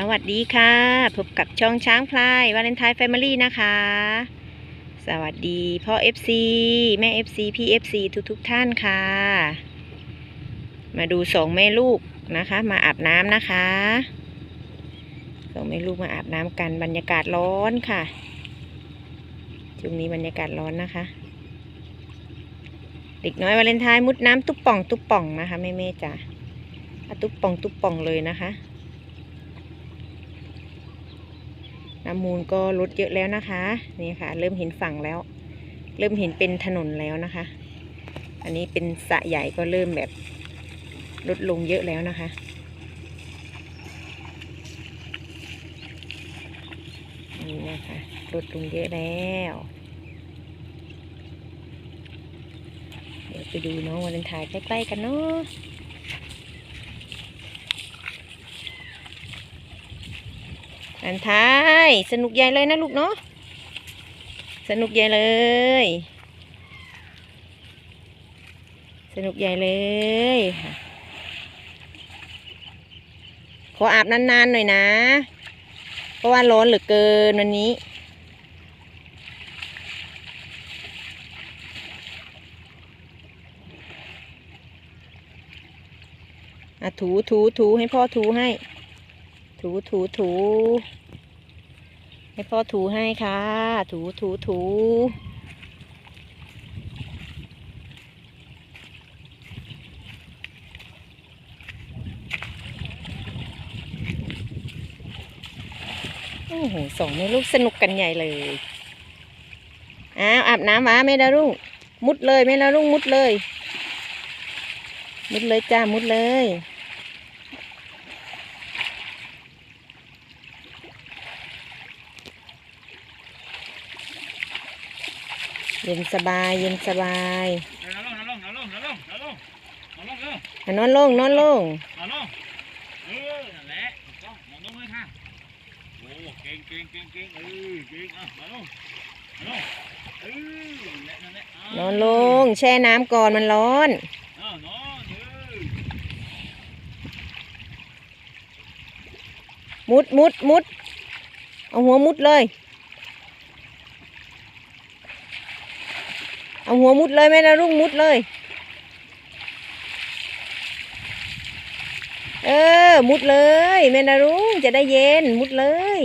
สวัสดีค่ะ พบกับช่องช้างพลายวาเลนไทน์แฟมิลี่นะคะ สวัสดีพ่อ FC แม่ FC พี่ FC ทุกทุกท่านค่ะ มาดูสองแม่ลูกนะคะ มาอาบน้ำนะคะสองแม่ลูกมาอาบน้ำกันบรรยากาศร้อนค่ะช่วงนี้บรรยากาศร้อนนะคะ เด็กน้อยวาเลนไทน์มุดน้ำตุ๊บป่อง ตุ๊บป่องนะคะแม่เม่จ๋าอะตุ๊บป่องตุ๊บป่องเลยนะคะ น้ำมูลก็ลดเยอะแล้วนะคะ นี่ค่ะ เริ่มเห็นฝั่งแล้ว เริ่มเห็นเป็นถนนแล้วนะคะ อันนี้เป็นสระใหญ่ก็เริ่มแบบลดลงเยอะแล้วนะคะนี่นะคะลดลงเยอะแล้ว เดี๋ยวไปดูน้องวาเลนไทน์ใกล้ๆกันเนาะ อันท้าย สนุกใหญ่เลยนะลูกเนาะสนุกใหญ่เลย สนุกใหญ่เลยขออาบนานๆหน่อยนะ เพราะว่าร้อนเหลือเกินวันนี้อะถูถูถูให้พ่อถูให้ ถูถูถูให้พ่อถูให้ค่ะ ถูถูถูโอ้โหสองแม่ลูกสนุกกันใหญ่เลยอ้าวอาบน้ำมาไม่ดารุ่งมุดเลยไม่ดารุ่งมุดเลย มุดเลยจ้ามุดเลย เย็นสบายเย็นสบายเอาลงเอาลงเอาลงเอาลงเอาลงเอาลงนอนลงนอนลงเอาลงเออนั่นแหละต้องนอนลงเลยค่ะโอ้เก่งเก่งเก่งเก่งเออเก่งอะเอาลงเอาลงเออนั่นแหละนอนลงแช่น้ำก่อนมันร้อนนอนเออมุดมุดมุดเอาหัวมุดเลย เอาหัวมุดเลยแม่นะรุ่งมุดเลย เออ มุดเลยแม่นะรุ่งจะได้เย็นมุดเลย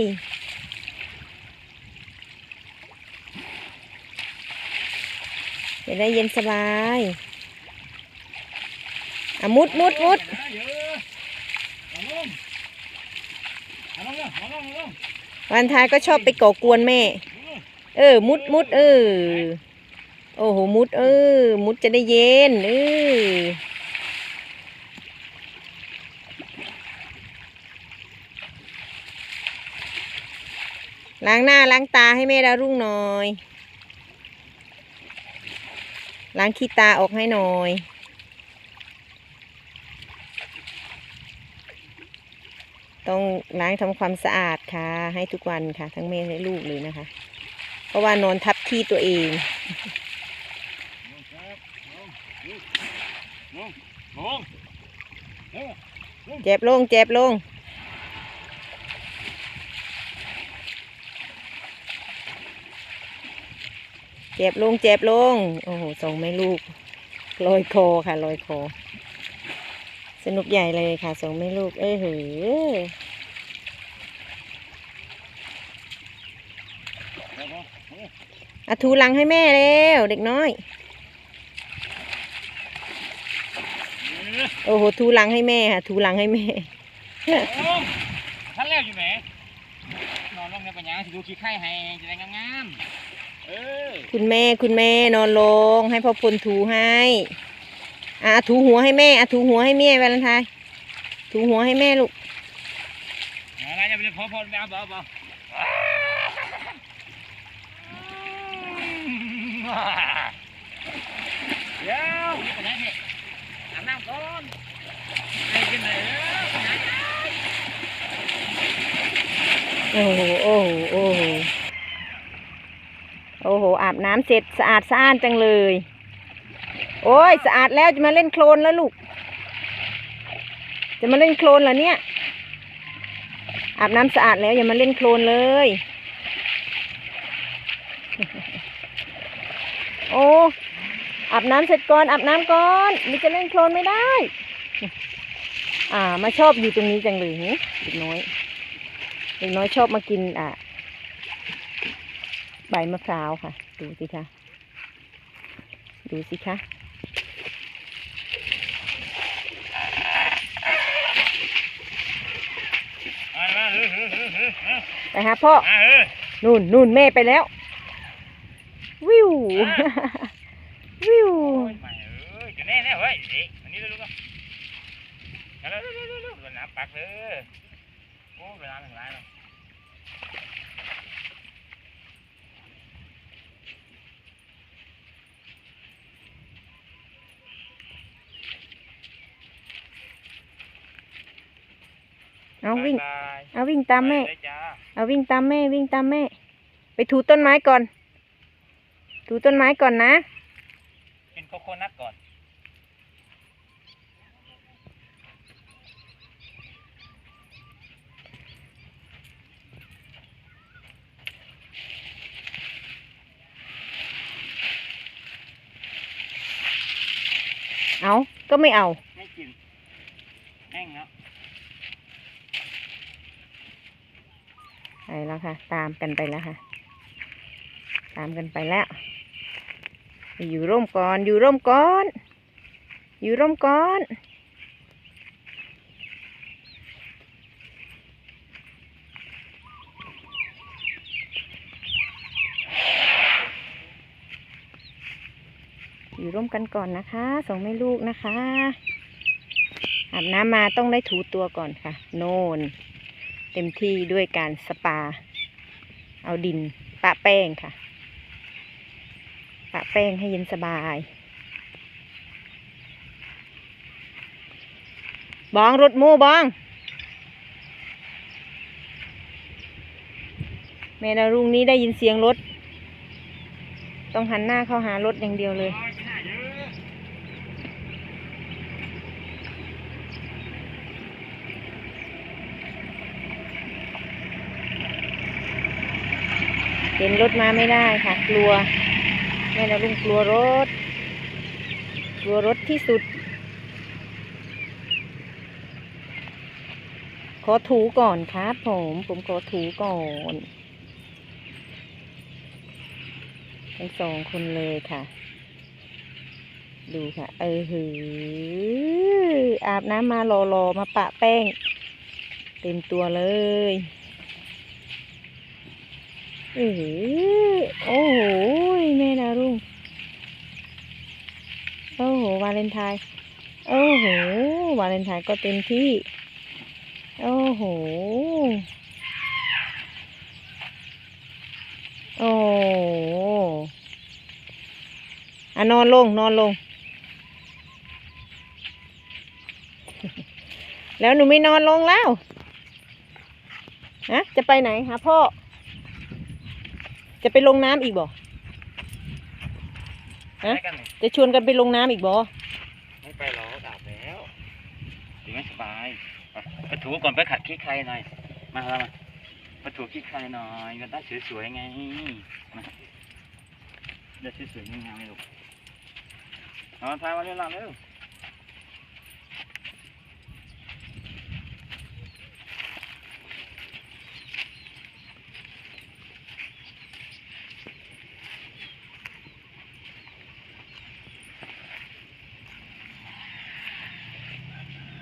จะได้เย็นสบายอะมุดมุดมุดวันท้ายก็ชอบไปก่อกวนแม่ เออ มุดมุดเออ โอ้โห มุด เออ มุดจะได้เย็น เออล้างหน้าล้างตาให้แม่ดารุ่งหน่อย ล้างขี้ตาออกให้หน่อย ต้องล้างทำความสะอาดค่ะ ให้ทุกวันค่ะ ทั้งแม่และลูกเลยนะคะ เพราะว่านอนทับที่ตัวเองครับลงลง ลงเออเจ็บลงเจ็บลงเจ็บลงเจ็บลง โอ้โหส่งแม่ลูกลอยคอค่ะลอยคอ สนุกใหญ่เลยค่ะส่งแม่ลูก เอ้ยเหอเอาลงอะถูหลังให้แม่เร็วเด็กน้อย เออ โอ้โหถูหลังให้แม่ค่ะถูหลังให้แม่ลงท่านแล้วอยู่ไหนนอนลงในปัญญาสิดูขี้ไข่ให้จะได้งามๆเออคุณแม่คุณแม่นอนลง ให้พ่อพลถูให้อะถูหัวให้แม่อะถูหัวให้แม่วาเลนไทน์ถูหัวให้แม่ลูกอะไรจะไปเรียกขอพรไปเอาบ่บ่เดี๋ยวไปไหนเนี่ย โอ้โห โอ้โห โอ้โห โอ้โห อาบน้ำเสร็จสะอาดสะอ้านจังเลย โอ้ย สะอาดแล้วจะมาเล่นโคลนแล้วลูก จะมาเล่นโคลนเหรอเนี่ย อาบน้ำสะอาดแล้วอย่ามาเล่นโคลนเลย โอ้ อาบน้ำเสร็จก่อนอาบน้ำก่อนนี่จะเล่นโคลนไม่ได้ อ่า มาชอบอยู่ตรงนี้จังเลยหึเด็กน้อยเด็กน้อยชอบมากินอ่าใบมะพร้าวค่ะ ดูสิคะดูสิคะมามาเฮ้ยเฮ้ยเฮ้ยเฮ้ยเฮ้ยไปหาพ่อมาเฮ้ยนู่นนู่นแม่ไปแล้ว วิว วิวโอ้ยมาเอ้ยจะแน่แน่เว้ยเด็กอันนี้ลูกก็มาแล้วเร็วเร็วเร็วเร็วน้ำปักเลยโอ้เวลาหนึ่งล้านแล้วเอาวิ่งบายเอาวิ่งตามแม่ไปเลยจ้าเอาวิ่งตามแม่วิ่งตามแม่ ไปถูต้นไม้ก่อน ถูต้นไม้ก่อนนะกินโคโคนัทก่อน เอาก็ไม่เอา ไม่กินแห้งแล้วไปแล้วค่ะ ตามกันไปแล้วค่ะ ตามกันไปแล้ว อยู่ร่มก่อน อยู่ร่มก่อน อยู่ร่มก่อน อยู่ร่มกันก่อนนะคะ สองแม่ลูกนะคะ อาบน้ำมาต้องได้ถูตัวก่อนค่ะ โนน เต็มที่ด้วยการสปา เอาดินปะแป้งค่ะ ปะแป้งให้เย็นสบาย บองรถหมูบอง แม่นารุงนี้ได้ยินเสียงรถ ต้องหันหน้าเข้าหารถอย่างเดียวเลย เห็นรถมาไม่ได้ค่ะ กลัว แม่นารุงกลัวรถ กลัวรถที่สุด ขอถูก่อนครับผม ผมขอถูก่อนทั้งสองคนเลยค่ะ ดูค่ะ เออหืออาบน้ำมารอรอๆ มาปะแป้ง เต็มตัวเลย เออหือโอ้โหแม่ดารุ่งโอ้โหวาเลนไทน์โอ้โหวาเลนไทน์ก็เต็มที่ โอ้โหโอ้อะนอนลงนอนลง แล้วหนูไม่นอนลงแล้วฮะจะไปไหนหาพ่อ จะไปลงน้ำอีกบ่ฮะไปกันเลยจะชวนกันไปลงน้ำอีกบ่ไม่ไปหรอกอาบแล้วถึงไม่สบายไปไปถูก่อนไปขัดขี้ใครหน่อย มาแล้วมาไปถูขี้ใครหน่อยก็ได้สวยๆไงมาได้สวยๆงามๆเลยลูกเอามาพายมาเล่นหลังเร็ว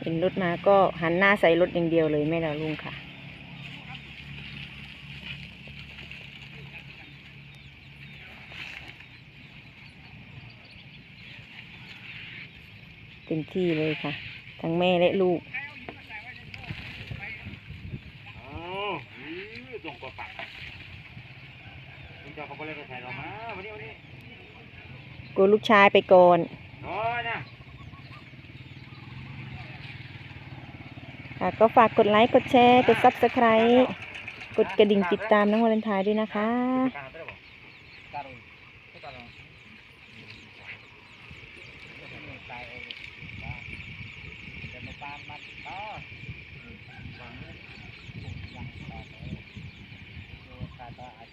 เห็นรถมาก็หันหน้าใส่รถอย่างเดียวเลยแม่ดาวลุงค่ะเต็มที่เลยค่ะ ทั้งแม่และลูกโอ้ยตรงกว่าปากคุณเจ้าเขาก็เล่นกับใครเรามาวันนี้วันนี้กลัวลูกชายไปก่อน ค่ะก็ฝากกดไลค์ กดแชร์ กดซับสไคร b ์กดกระดิ่งติดตามน้องวาเลนไทน์ด้วยนะคะ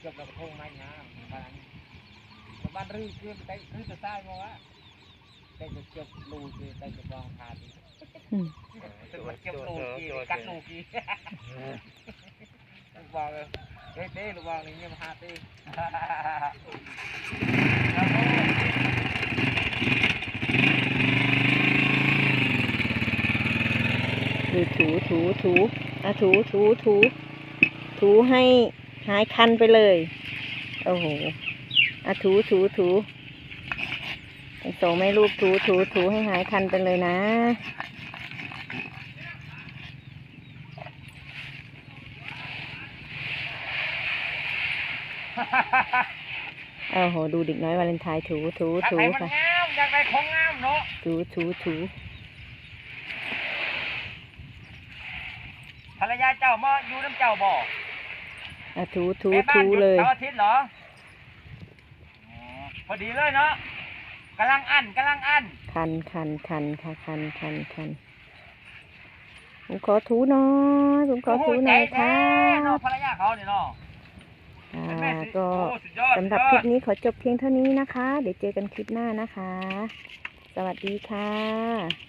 จบแล้วก็ครื้อคืได้คือจะสร้างมาว่ได้จะจบรูคือได้จะลองพาดี อืมถึงมันจบลูกีกัดลูกกีลูกบอกเลยเต้ลูกบอกนี่เงียบหาเต้ดูถูถูถูอะถูถูถูถูให้หายคันไปเลย โอ้โหอะถูถูถูส่งแม่ลูกถูถูถูให้หายคันไปเลยนะ โอ้โห ดูเด็กน้อยวาเลนไทน์ถูถูอยากถูได้มันค่ะ งามอยากได้ของงามเนาะถูถูถูภรรยาเจ้ามาอยู่น้ำเจ้าบ่อะถูถูแม่บ้านถูหยุดเลย เสาร์อาทิตย์เหรออ๋อพอดีเลยเนาะกำลังอันกำลังอันคันคันคันค่ะคันคันคันผมขอถูหน่อยผมขอถูหน่อยครัเนาะบภรรยาเขาเนี่ยเนาะ อ่าเป็นแม่สิก็โอ้สุดยอดสำหรับสุคดลิยอดปนี้ขอจบเพียงเท่านี้นะคะ เดี๋ยวเจอกันคลิปหน้านะคะ สวัสดีค่ะ